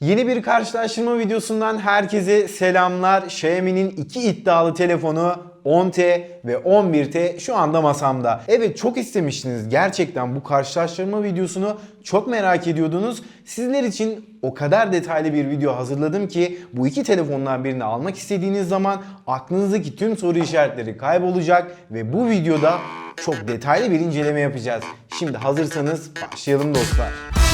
Yeni bir karşılaştırma videosundan herkese selamlar. Xiaomi'nin iki iddialı telefonu 10T ve 11T şu anda masamda. Evet çok istemiştiniz gerçekten bu karşılaştırma videosunu çok merak ediyordunuz. Sizler için o kadar detaylı bir video hazırladım ki bu iki telefondan birini almak istediğiniz zaman aklınızdaki tüm soru işaretleri kaybolacak ve bu videoda çok detaylı bir inceleme yapacağız. Şimdi hazırsanız başlayalım dostlar.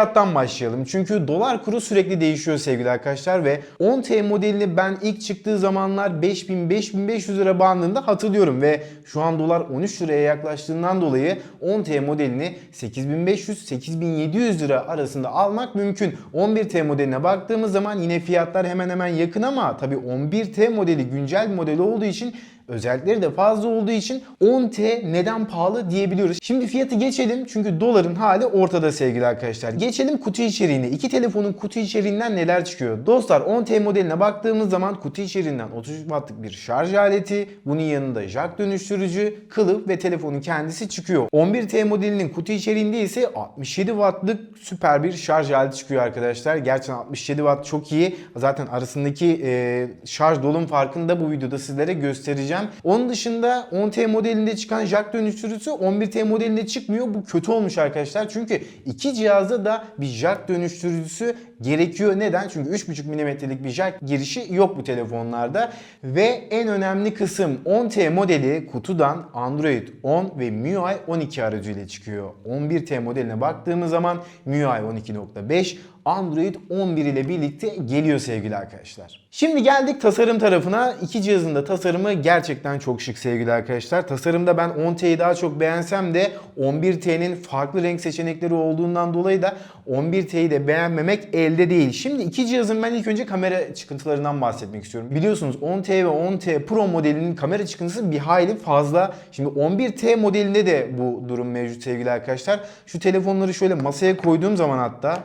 Fiyattan başlayalım. Çünkü dolar kuru sürekli değişiyor sevgili arkadaşlar ve 10T modelini ben ilk çıktığı zamanlar 5000-5500 lira bandında hatırlıyorum ve şu an dolar 13 liraya yaklaştığından dolayı 10T modelini 8500-8700 lira arasında almak mümkün. 11T modeline baktığımız zaman yine fiyatlar hemen hemen yakın ama tabi 11T modeli güncel model olduğu için özellikleri de fazla olduğu için 10T neden pahalı diyebiliyoruz. Şimdi fiyatı geçelim çünkü doların hali ortada sevgili arkadaşlar. Geçelim kutu içeriğine. İki telefonun kutu içeriğinden neler çıkıyor? Dostlar 10T modeline baktığımız zaman kutu içeriğinden 33 wattlık bir şarj aleti, bunun yanında jack dönüştürücü, kılıf ve telefonun kendisi çıkıyor. 11T modelinin kutu içeriğinde ise 67 wattlık süper bir şarj aleti çıkıyor arkadaşlar. Gerçekten 67 watt çok iyi. Zaten arasındaki e, şarj dolum farkını da bu videoda sizlere göstereceğim. Onun dışında 10T modelinde çıkan jack dönüştürücüsü 11T modelinde çıkmıyor. Bu kötü olmuş arkadaşlar. Çünkü iki cihazda da bir jack dönüştürücüsü gerekiyor. Neden? Çünkü 3.5 mm'lik bir jack girişi yok bu telefonlarda. Ve en önemli kısım 10T modeli kutudan Android 10 ve MIUI 12 aracıyla çıkıyor. 11T modeline baktığımız zaman MIUI 12.5 Android 11 ile birlikte geliyor sevgili arkadaşlar. Şimdi geldik tasarım tarafına. İki cihazın da tasarımı gerçekten çok şık sevgili arkadaşlar. Tasarımda ben 10T'yi daha çok beğensem de 11T'nin farklı renk seçenekleri olduğundan dolayı da 11T'yi de beğenmemek elde değil. Şimdi iki cihazın ben ilk önce kamera çıkıntılarından bahsetmek istiyorum. Biliyorsunuz 10T ve 10T Pro modelinin kamera çıkıntısı bir hayli fazla. Şimdi 11T modelinde de bu durum mevcut sevgili arkadaşlar. Şu telefonları şöyle masaya koyduğum zaman hatta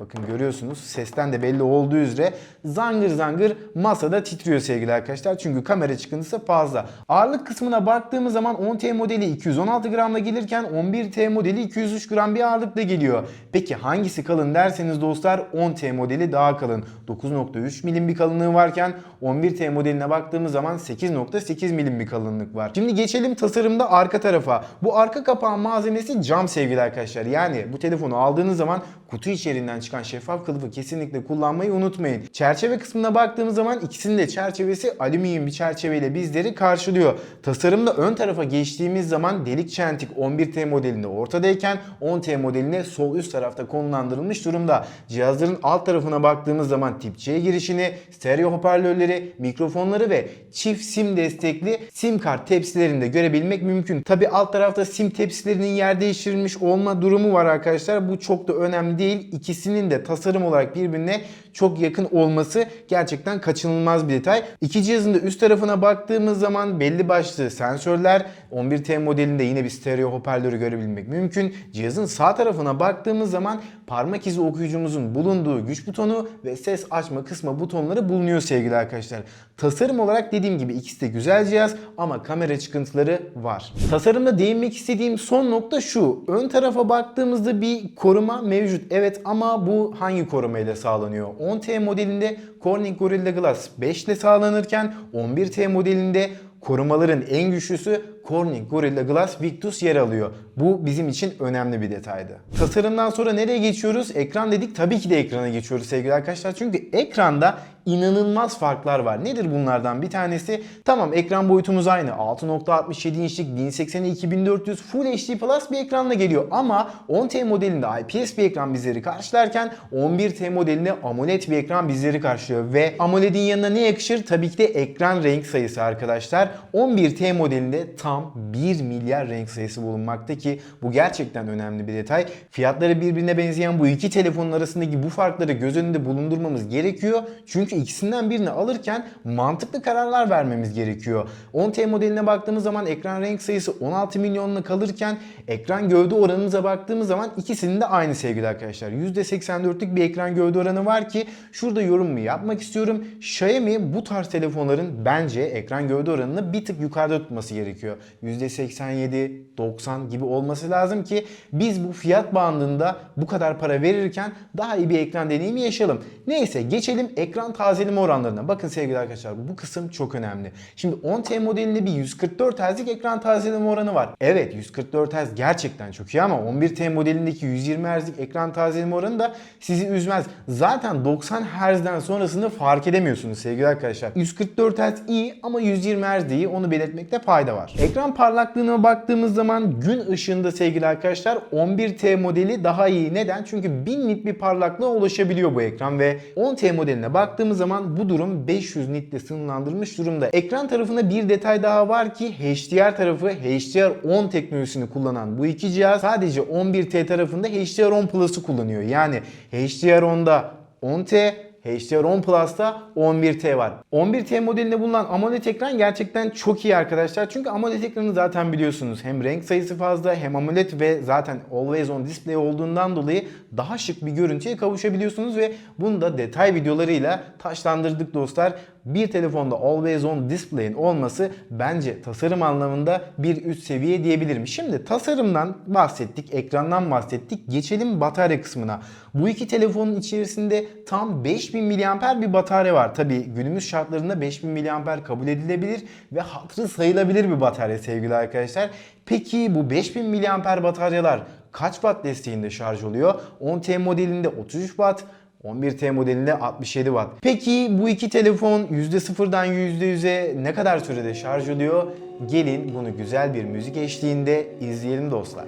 Bakın görüyorsunuz sesten de belli olduğu üzere zangır zangır masada titriyor sevgili arkadaşlar. Çünkü kamera çıkıntısı fazla. Ağırlık kısmına baktığımız zaman 10T modeli 216 gramla gelirken 11T modeli 203 gram bir ağırlıkla geliyor. Peki hangisi kalın derseniz dostlar 10T modeli daha kalın. 9.3 milim bir kalınlığı varken 11T modeline baktığımız zaman 8.8 milim bir kalınlık var. Şimdi geçelim tasarımda arka tarafa. Bu arka kapağın malzemesi cam sevgili arkadaşlar. Yani bu telefonu aldığınız zaman kutu içerisinden çıkan şeffaf kılıfı kesinlikle kullanmayı unutmayın. Çerçeve kısmına baktığımız zaman ikisinin de çerçevesi alüminyum bir çerçeveyle bizleri karşılıyor. Tasarımda ön tarafa geçtiğimiz zaman delik çentik 11T modelinde ortadayken 10T modeline sol üst tarafta konumlandırılmış durumda. Cihazların alt tarafına baktığımız zaman tip C girişini, stereo hoparlörleri, mikrofonları ve çift sim destekli sim kart tepsilerini de görebilmek mümkün. Tabi alt tarafta sim tepsilerinin yer değiştirilmiş olma durumu var arkadaşlar. Bu çok da önemli değil. İkisinin de tasarım olarak birbirine çok yakın olması gerçekten kaçınılmaz bir detay. İki cihazın da üst tarafına baktığımız zaman belli başlı sensörler 11T modelinde yine bir stereo hoparlörü görebilmek mümkün. Cihazın sağ tarafına baktığımız zaman parmak izi okuyucumuzun bulunduğu güç butonu ve ses açma kısmı butonları bulunuyor sevgili arkadaşlar. Tasarım olarak dediğim gibi ikisi de güzel cihaz ama kamera çıkıntıları var. Tasarımda değinmek istediğim son nokta şu. Ön tarafa baktığımızda bir koruma mevcut. Evet ama bu hangi koruma ile sağlanıyor? 10T modelinde Corning Gorilla Glass 5 ile sağlanırken 11T modelinde korumaların en güçlüsü Corning Gorilla Glass Victus yer alıyor. Bu bizim için önemli bir detaydı. Tasarımdan sonra nereye geçiyoruz? Ekran dedik tabii ki de ekrana geçiyoruz sevgili arkadaşlar. Çünkü ekranda inanılmaz farklar var. Nedir bunlardan bir tanesi? Tamam ekran boyutumuz aynı. 6.67 inçlik 1080 2400 Full HD Plus bir ekranla geliyor. Ama 10T modelinde IPS bir ekran bizleri karşılarken 11T modelinde AMOLED bir ekran bizleri karşılıyor. Ve AMOLED'in yanına ne yakışır? Tabii ki de ekran renk sayısı arkadaşlar. 11T modelinde tam 1 milyar renk sayısı bulunmakta ki bu gerçekten önemli bir detay. Fiyatları birbirine benzeyen bu iki telefonun arasındaki bu farkları göz önünde bulundurmamız gerekiyor. Çünkü Çünkü ikisinden birini alırken mantıklı kararlar vermemiz gerekiyor. 10T modeline baktığımız zaman ekran renk sayısı 16 milyonla kalırken ekran gövde oranımıza baktığımız zaman ikisinin de aynı sevgili arkadaşlar. %84'lük bir ekran gövde oranı var ki şurada yorumumu yapmak istiyorum. Xiaomi bu tarz telefonların bence ekran gövde oranını bir tık yukarıda tutması gerekiyor. %87-90 gibi olması lazım ki biz bu fiyat bandında bu kadar para verirken daha iyi bir ekran deneyimi yaşayalım. Neyse geçelim ekran tazeleme oranlarına. Bakın sevgili arkadaşlar bu kısım çok önemli. Şimdi 10T modelinde bir 144 Hz'lik ekran tazeleme oranı var. Evet 144 Hz gerçekten çok iyi ama 11T modelindeki 120 Hz'lik ekran tazeleme oranı da sizi üzmez. Zaten 90 Hz'den sonrasını fark edemiyorsunuz sevgili arkadaşlar. 144 Hz iyi ama 120 Hz değil onu belirtmekte fayda var. Ekran parlaklığına baktığımız zaman gün ışığında sevgili arkadaşlar 11T modeli daha iyi. Neden? Çünkü 1000 nit bir parlaklığa ulaşabiliyor bu ekran ve 10T modeline baktığımız zaman bu durum 500 nitle sınırlandırılmış durumda. Ekran tarafında bir detay daha var ki HDR tarafı HDR10 teknolojisini kullanan bu iki cihaz sadece 11T tarafında HDR10 Plus'ı kullanıyor. Yani HDR10'da 10T, HDR10 Plus'ta 11T var. 11T modelinde bulunan AMOLED ekran gerçekten çok iyi arkadaşlar. Çünkü AMOLED ekranı zaten biliyorsunuz hem renk sayısı fazla hem AMOLED ve zaten Always On Display olduğundan dolayı daha şık bir görüntüye kavuşabiliyorsunuz ve bunu da detay videolarıyla taşlandırdık dostlar. Bir telefonda Always On Display'in olması bence tasarım anlamında bir üst seviye diyebilirim. Şimdi tasarımdan bahsettik, ekrandan bahsettik. Geçelim batarya kısmına. Bu iki telefonun içerisinde tam 5000 mAh bir batarya var. Tabi günümüz şartlarında 5000 mAh kabul edilebilir ve hatırı sayılabilir bir batarya sevgili arkadaşlar. Peki bu 5000 mAh bataryalar kaç watt desteğinde şarj oluyor? 10T modelinde 33 watt, 11T modelinde 67 watt. Peki bu iki telefon %0'dan %100'e ne kadar sürede şarj oluyor? Gelin bunu güzel bir müzik eşliğinde izleyelim dostlar.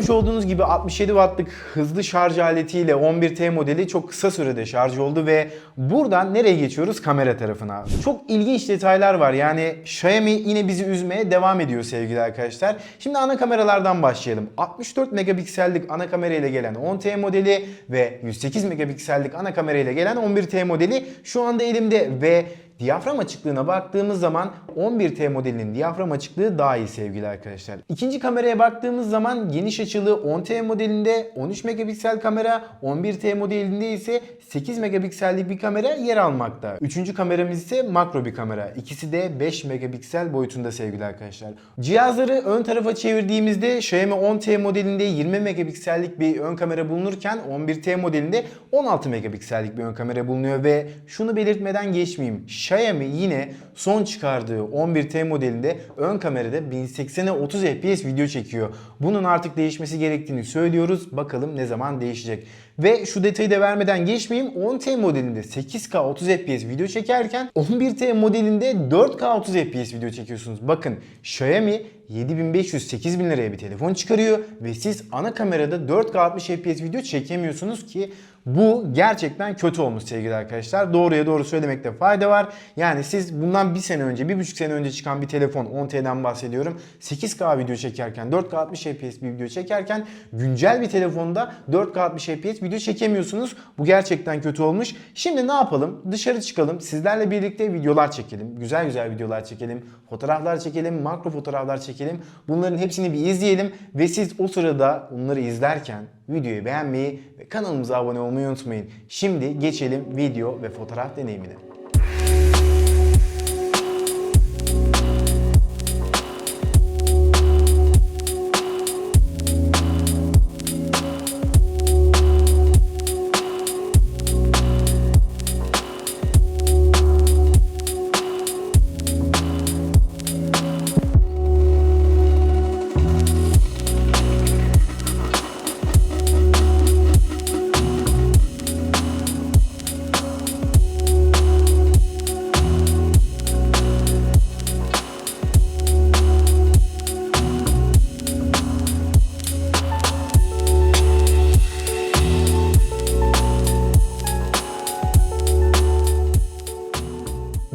Görmüş olduğunuz gibi 67 wattlık hızlı şarj aletiyle 11T modeli çok kısa sürede şarj oldu ve buradan nereye geçiyoruz? Kamera tarafına. Çok ilginç detaylar var. Yani Xiaomi yine bizi üzmeye devam ediyor sevgili arkadaşlar. Şimdi ana kameralardan başlayalım. 64 megapiksellik ana kamera ile gelen 10T modeli ve 108 megapiksellik ana kamera ile gelen 11T modeli şu anda elimde ve Diyafram açıklığına baktığımız zaman 11T modelinin diyafram açıklığı daha iyi sevgili arkadaşlar. İkinci kameraya baktığımız zaman geniş açılı 10T modelinde 13 megapiksel kamera, 11T modelinde ise 8 megapiksellik bir kamera yer almakta. Üçüncü kameramız ise makro bir kamera. İkisi de 5 megapiksel boyutunda sevgili arkadaşlar. Cihazları ön tarafa çevirdiğimizde Xiaomi 10T modelinde 20 megapiksellik bir ön kamera bulunurken 11T modelinde 16 megapiksellik bir ön kamera bulunuyor ve şunu belirtmeden geçmeyeyim. Xiaomi yine son çıkardığı 11T modelinde ön kamerada 1080'e 30 fps video çekiyor. Bunun artık değişmesi gerektiğini söylüyoruz. Bakalım ne zaman değişecek. Ve şu detayı da vermeden geçmeyeyim. 10T modelinde 8K 30 fps video çekerken 11T modelinde 4K 30 fps video çekiyorsunuz. Bakın Xiaomi 7500-8000 liraya bir telefon çıkarıyor ve siz ana kamerada 4K 60 fps video çekemiyorsunuz ki bu gerçekten kötü olmuş sevgili arkadaşlar. Doğruya doğru söylemekte fayda var. Yani siz bundan bir sene önce, bir buçuk sene önce çıkan bir telefon 10T'den bahsediyorum. 8K video çekerken, 4K 60 fps bir video çekerken güncel bir telefonda 4K 60 fps video çekemiyorsunuz. Bu gerçekten kötü olmuş. Şimdi ne yapalım? Dışarı çıkalım. Sizlerle birlikte videolar çekelim. Güzel güzel videolar çekelim. Fotoğraflar çekelim. Makro fotoğraflar çekelim. Bunların hepsini bir izleyelim. Ve siz o sırada onları izlerken videoyu beğenmeyi ve kanalımıza abone olmayı unutmayın. Şimdi geçelim video ve fotoğraf deneyimine.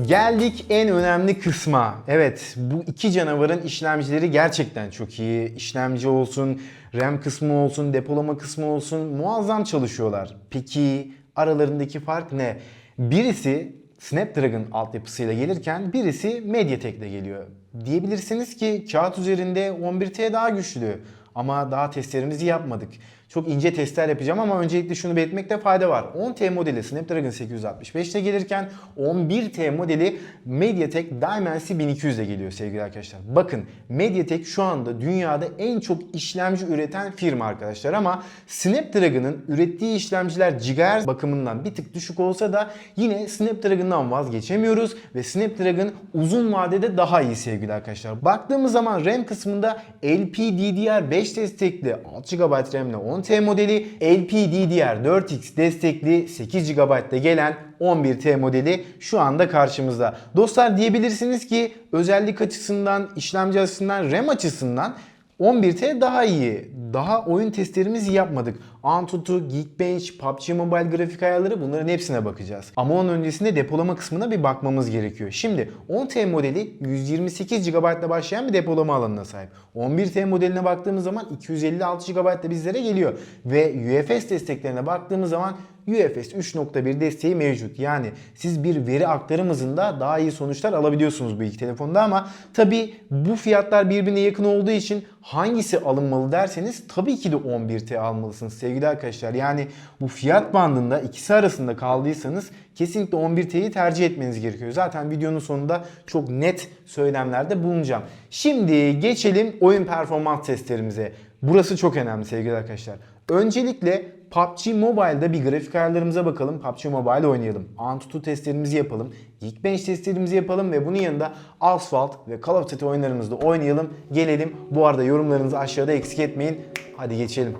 Geldik en önemli kısma. Evet bu iki canavarın işlemcileri gerçekten çok iyi. İşlemci olsun, RAM kısmı olsun, depolama kısmı olsun muazzam çalışıyorlar. Peki aralarındaki fark ne? Birisi Snapdragon altyapısıyla gelirken birisi Mediatek'le geliyor. Diyebilirsiniz ki kağıt üzerinde 11T daha güçlü ama daha testlerimizi yapmadık. Çok ince testler yapacağım ama öncelikle şunu belirtmekte fayda var. 10T modeli Snapdragon 865 ile gelirken 11T modeli MediaTek Dimensity 1200 ile geliyor sevgili arkadaşlar. Bakın MediaTek şu anda dünyada en çok işlemci üreten firma arkadaşlar ama Snapdragon'ın ürettiği işlemciler GHz bakımından bir tık düşük olsa da yine Snapdragon'dan vazgeçemiyoruz ve Snapdragon uzun vadede daha iyi sevgili arkadaşlar. Baktığımız zaman RAM kısmında LPDDR5 destekli 6 GB RAM ile 10T modeli, LPDDR4X destekli 8 GB ile gelen 11T modeli şu anda karşımızda. Dostlar diyebilirsiniz ki özellik açısından, işlemci açısından, RAM açısından 11T daha iyi. Daha oyun testlerimizi yapmadık. Antutu, Geekbench, PUBG Mobile grafik ayarları bunların hepsine bakacağız. Ama onun öncesinde depolama kısmına bir bakmamız gerekiyor. Şimdi 10T modeli 128 GB ile başlayan bir depolama alanına sahip. 11T modeline baktığımız zaman 256 GB ile bizlere geliyor. Ve UFS desteklerine baktığımız zaman UFS 3.1 desteği mevcut. Yani siz bir veri aktarım hızında daha iyi sonuçlar alabiliyorsunuz bu iki telefonda ama tabi bu fiyatlar birbirine yakın olduğu için hangisi alınmalı derseniz tabii ki de 11T almalısınız sevgili arkadaşlar. Yani bu fiyat bandında ikisi arasında kaldıysanız kesinlikle 11T'yi tercih etmeniz gerekiyor. Zaten videonun sonunda çok net söylemlerde bulunacağım. Şimdi geçelim oyun performans testlerimize. Burası çok önemli sevgili arkadaşlar. Öncelikle PUBG Mobile'da bir grafik ayarlarımıza bakalım. PUBG Mobile oynayalım. Antutu testlerimizi yapalım. Geekbench testlerimizi yapalım ve bunun yanında Asphalt ve Call of Duty oyunlarımızda oynayalım. Gelelim. Bu arada yorumlarınızı aşağıda eksik etmeyin. Hadi geçelim.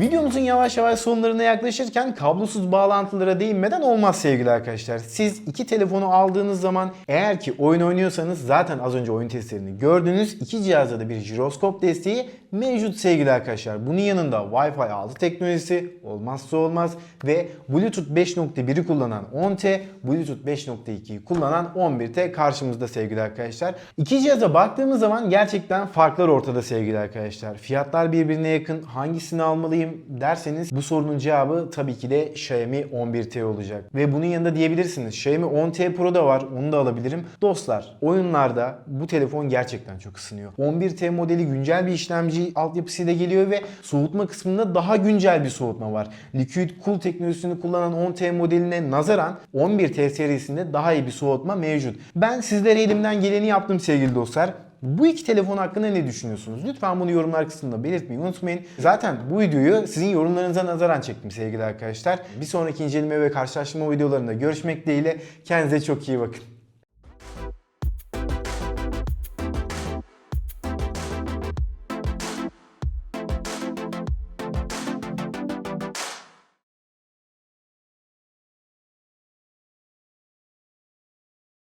Videomuzun yavaş yavaş sonlarına yaklaşırken kablosuz bağlantılara değinmeden olmaz sevgili arkadaşlar. Siz iki telefonu aldığınız zaman eğer ki oyun oynuyorsanız zaten az önce oyun testlerini gördünüz. İki cihazda da bir jiroskop desteği mevcut sevgili arkadaşlar. Bunun yanında Wi-Fi 6 teknolojisi olmazsa olmaz ve Bluetooth 5.1'i kullanan 10T, Bluetooth 5.2'yi kullanan 11T karşımızda sevgili arkadaşlar. İki cihaza baktığımız zaman gerçekten farklar ortada sevgili arkadaşlar. Fiyatlar birbirine yakın. Hangisini almalıyım derseniz bu sorunun cevabı tabii ki de Xiaomi 11T olacak. Ve bunun yanında diyebilirsiniz Xiaomi 10T Pro da var onu da alabilirim. Dostlar oyunlarda bu telefon gerçekten çok ısınıyor. 11T modeli güncel bir işlemci altyapısıyla geliyor ve soğutma kısmında daha güncel bir soğutma var. Liquid Cool teknolojisini kullanan 10T modeline nazaran 11T serisinde daha iyi bir soğutma mevcut. Ben sizlere elimden geleni yaptım sevgili dostlar. Bu iki telefon hakkında ne düşünüyorsunuz? Lütfen bunu yorumlar kısmında belirtmeyi unutmayın. Zaten bu videoyu sizin yorumlarınıza nazaran çektim sevgili arkadaşlar. Bir sonraki inceleme ve karşılaştırma videolarında görüşmek dileğiyle. Kendinize çok iyi bakın.